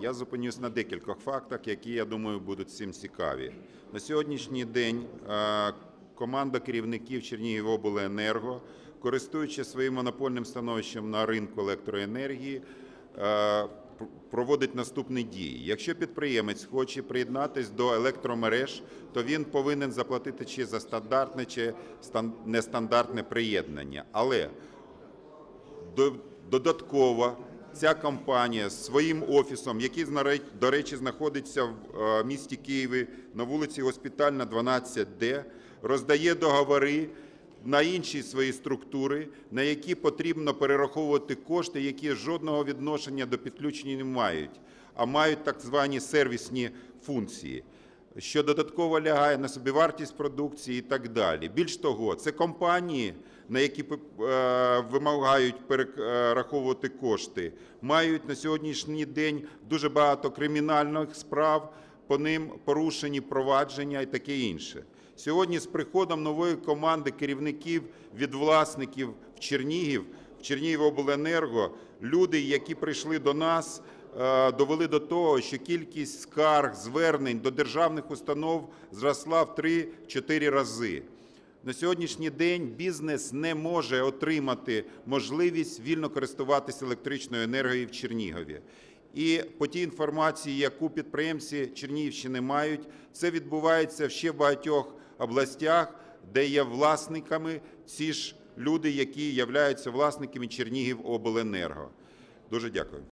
Я зупинюсь на декількох фактах, які, я думаю, будуть всім цікаві. На сьогоднішній день е, команда керівників Чернігівобленерго, користуючись своїм монопольним становищем на ринку електроенергії, е, проводить наступні дії. Якщо підприємець хоче приєднатись до електромереж, то він повинен заплатити чи за стандартне, чи стан- нестандартне приєднання. Але до- Додатково ця компанія з своїм офісом, який, до речі, знаходиться в е, місті Києві на вулиці Госпітальна, 12Д, роздає договори на інші свої структури, на які потрібно перераховувати кошти, які жодного відношення до підключення не мають, а мають так звані сервісні функції що додатково лягає на собівартість продукції і так далі. Більш того, це компанії, на які е, вимагають перераховувати кошти, мають на сьогоднішній день дуже багато кримінальних справ, по ним порушені провадження і таке інше. Сьогодні з приходом нової команди керівників від власників в Чернігів, в Чернігівобленерго, люди, які прийшли до нас, е, довели до того, що кількість скарг, звернень до державних установ зросла в 3-4 рази. На сьогоднішній день бізнес не може отримати можливість вільно користуватися електричною енергією в Чернігові. І по тій інформації, яку підприємці Чернігівщини мають, це відбувається в ще багатьох областях, де є власниками ці ж люди, які являються власниками Чернігівобленерго. Дуже дякую.